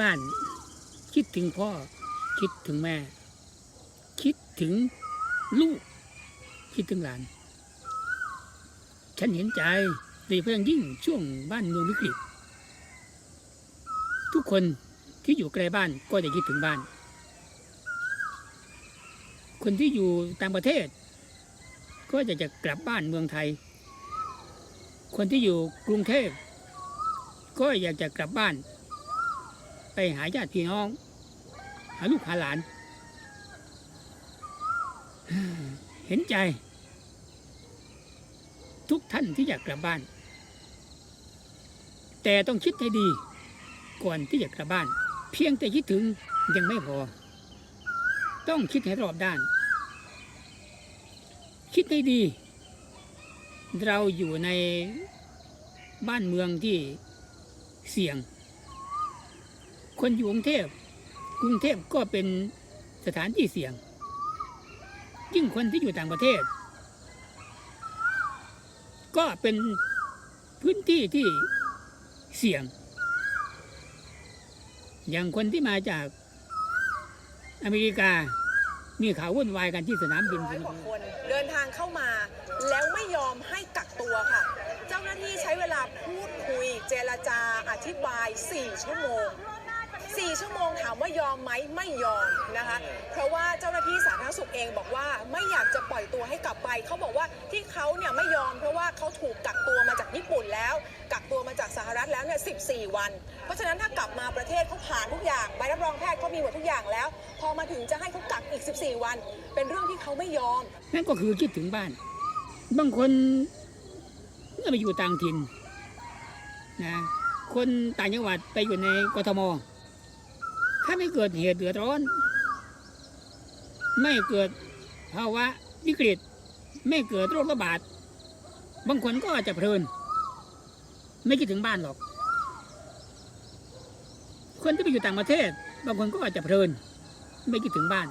บ้าน คิดถึงพ่อ คิดถึงแม่ คิดถึงลูก คิดถึงหลาน ฉันเห็นใจโดยเฉพาะอย่างยิ่งช่วงบ้านเมืองวิกฤต ทุกคนที่อยู่ไกลบ้านก็จะคิดถึงบ้าน คนที่อยู่ต่างประเทศ ก็จะจะกลับบ้านเมืองไทย คนที่อยู่กรุงเทพก็อยากจะกลับบ้าน ไปหาญาติพี่น้อง หาลูกหาหลาน เห็นใจ ทุกท่านที่อยากกลับบ้าน แต่ต้องคิดให้ดี ก่อนที่จะกลับบ้าน เพียงแต่คิดถึงยังไม่พอ ต้องคิดให้รอบด้าน คิดให้ดี เราอยู่ในบ้านเมืองที่เสี่ยง คนอยู่กรุงเทพกรุงเทพก็เป็นสถานที่เสี่ยง ยิ่งคนที่อยู่ต่างประเทศ ก็เป็นพื้นที่ที่เสี่ยง อย่างคนที่มาจากอเมริกา มีข่าววุ่นวายกันที่สนามบินร้อยกว่าคนเดินทางเข้ามา แล้วไม่ยอมให้กักตัวค่ะ เจ้าหน้าที่ใช้เวลาพูดคุยเจรจาอธิบาย 4 ชั่วโมง 4 ชั่วโมงถามว่ายอมไหมไม่ยอมนะคะ เพราะว่าเจ้าหน้าที่สาธารณสุขเองบอกว่าไม่อยากจะปล่อยตัวให้กลับไป เขาบอกว่าที่เขาเนี่ยไม่ยอม เพราะว่าเขาถูกกักตัวมาจากญี่ปุ่นแล้ว กักตัวมาจากสหรัฐแล้วเนี่ย 14 วัน เพราะฉะนั้นถ้ากลับมาประเทศเขาผ่านทุกอย่างใบรับรองแพทย์เขามีหมดทุกอย่างแล้ว พอมาถึงจะให้เขากักอีก 14 วัน เป็นเรื่องที่เขาไม่ยอม นั่นก็คือคิดถึงบ้านบางคนเมื่อไปอยู่ต่างถิ่นนะคนต่างจังหวัดไปอยู่ในกทม ถ้าไม่เกิดเหตุเดือดร้อน ไม่เกิดภาวะวิกฤต ไม่เกิดโรคระบาด บางคนก็อาจจะเพลิน ไม่คิดถึงบ้านหรอก คนที่ไปอยู่ต่างประเทศ บางคนก็อาจจะเพลิน ไม่คิดถึงบ้าน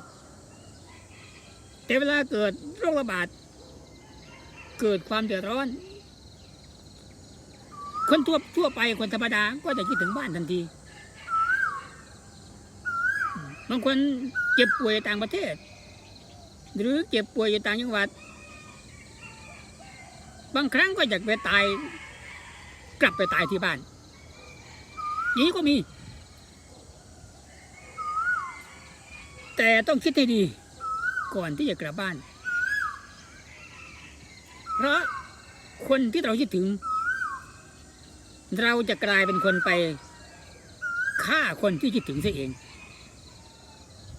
แต่เวลาเกิดโรคระบาด เกิดความเดือดร้อน คนทั่วทั่วไปคนธรรมดาก็จะคิดถึงบ้านทันที บางคนเจ็บป่วยต่างประเทศ หรือเจ็บป่วยอยู่ต่างจังหวัด บางครั้งก็อยากไปตาย กลับไปตายที่บ้านอย่างนี้ก็มี แต่ต้องคิดให้ดีก่อนที่จะกลับบ้าน เพราะคนที่เราคิดถึง เราจะกลายเป็นคนไปฆ่าคนที่คิดถึงเสียเอง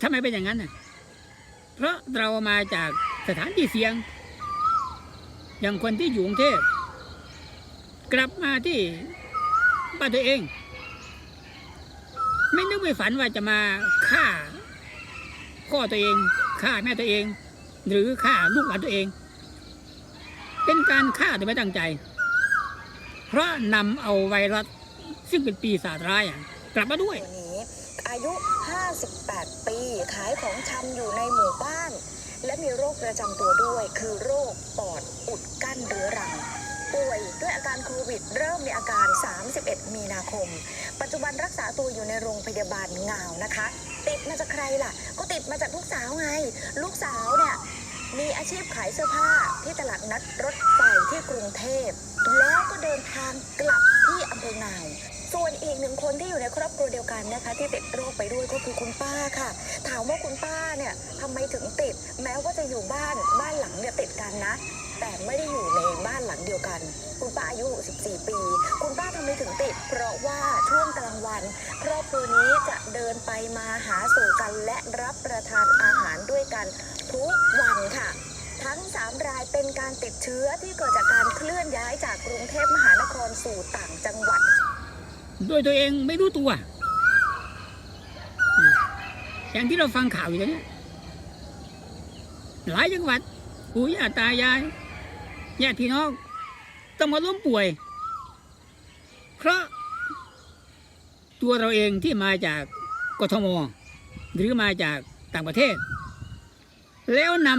ทำไมเป็นอย่างนั้นน่ะ เพราะเรามาจากสถานที่เสี่ยง อย่างคนที่อยู่กรุงเทพกลับมาที่บ้านตัวเอง ไม่นึกไม่ฝันว่าจะมาฆ่าพ่อตัวเองฆ่าแม่ตัวเอง หรือฆ่าลูกหลานตัวเอง เป็นการฆ่าโดยไม่ตั้งใจ เพราะนำเอาไวรัสซึ่งเป็นปีศาจร้ายกลับมาด้วย อายุ 58 ปี ขายของชำอยู่ในหมู่บ้าน และมีโรคประจำตัวด้วย คือโรคปอดอุดกั้นเรื้อรัง ป่วยด้วยอาการโควิด เริ่มมีอาการ 31 มีนาคม ปัจจุบันรักษาตัวอยู่ในโรงพยาบาลงาวนะคะ ติดมาจากใครล่ะ ก็ติดมาจากลูกสาวไง ลูกสาวเนี่ยมีอาชีพขายเสื้อผ้าที่ตลาดนัดรถไฟที่กรุงเทพ แล้วก็เดินทางกลับที่อำเภองาว ส่วนอีกหนึ่งคนที่อยู่ในครอบครัวเดียวกันนะคะ ที่ติดโรคไปด้วยก็คือคุณป้าค่ะ ถามว่าคุณป้าเนี่ยทำไมถึงติด แม้ว่าจะอยู่บ้านบ้านหลังเนี่ยติดกันนะ แต่ไม่ได้อยู่ในบ้านหลังเดียวกัน คุณป้าอายุ 64 ปี คุณป้าทำไมถึงติด เพราะว่าช่วงกลางวัน ครอบครัวนี้จะเดินไปมาหาสู่กันและรับประทานอาหารด้วยกันทุกวันค่ะทั้ง 3 รายเป็นการติดเชื้อที่เกิดจากการเคลื่อนย้ายจากกรุงเทพมหานครสู่ต่างจังหวัด โดยตัวเองไม่รู้ตัว อย่างที่เราฟังข่าวอยู่ตอนนี้หลายจังหวัดปู่ย่าตายายญาติพี่น้องต้องมาล้มป่วย เพราะตัวเราเองที่มาจากกทม หรือมาจากต่างประเทศ แล้วน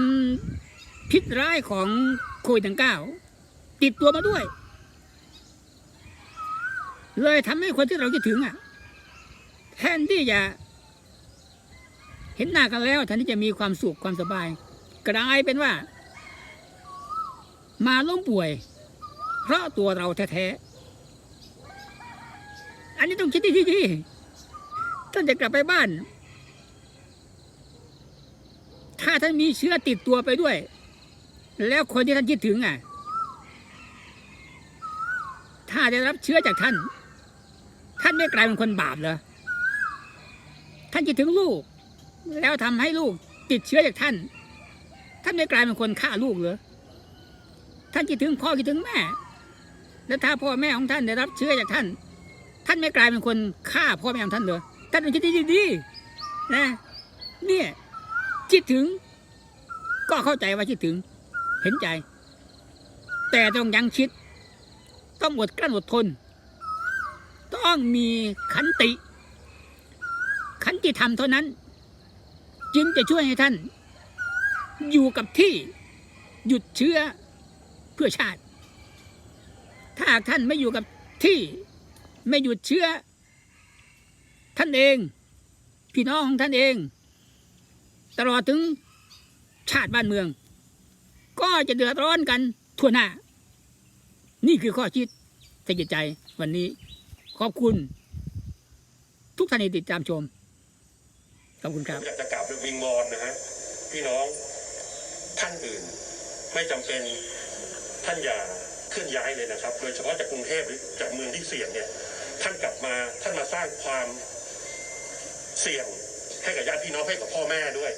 ำพิษร้ายของโควิดทั้งเก้าติดตัวมาด้วย เลยทำให้คนที่เราคิดถึงอะแทนที่จะ เห็นหน้ากันแล้วแทนที่จะมีความสุขความสบายกลายเป็นว่า มาล้มป่วย เพราะตัวเราแท้ๆอันนี้ต้องคิดดีๆท่านจะกลับไปบ้าน ถ้าท่านมีเชื้อติดตัวไปด้วย แล้วคนที่ท่านคิดถึงอะ ถ้าได้รับเชื้อจากท่าน ท่านไม่กลายเป็นคนบาปเหรอท่านคิดถึงลูก แล้วทำให้ลูกติดเชื้อจากท่าน ท่านไม่กลายเป็นคนฆ่าลูกเหรอท่านคิดถึงพ่อคิดถึงแม่ แล้วถ้าพ่อแม่ของท่านได้รับเชื้อจากท่าน ท่านไม่กลายเป็นคนฆ่าพ่อแม่ของท่านเหรอท่านต้องคิดดีๆนะ เนี่ยคิดถึง ก็เข้าใจว่าคิดถึง เห็นใจ แต่ต้องยังคิด ต้องอดกลั้นอดทน ต้องมีขันติ ขันติธรรมเท่านั้น จึงจะช่วยให้ท่าน อยู่กับที่หยุดเชื้อเพื่อชาติ ถ้าหากท่านไม่อยู่กับที่ไม่หยุดเชื้อ ท่านเอง พี่น้องของท่านเอง ตลอดถึงชาติบ้านเมือง ก็จะเดือดร้อนกันทั่วหน้า นี่คือข้อคิดสะกิดใจวันนี้ ขอบคุณ ทุกท่านที่ติดตามชม ขอบคุณครับอยากจะกล่าวเป็นวิงวอนนะฮะพี่น้องท่านอื่น ไม่จำเป็นท่านอย่าเคลื่อนย้ายเลยนะครับ โดยเฉพาะจากกรุงเทพหรือจากเมืองที่เสี่ยงเนี่ย ท่านกลับมาท่านมาสร้างความเสี่ยงให้กับญาติพี่น้องให้กับพ่อแม่ด้วย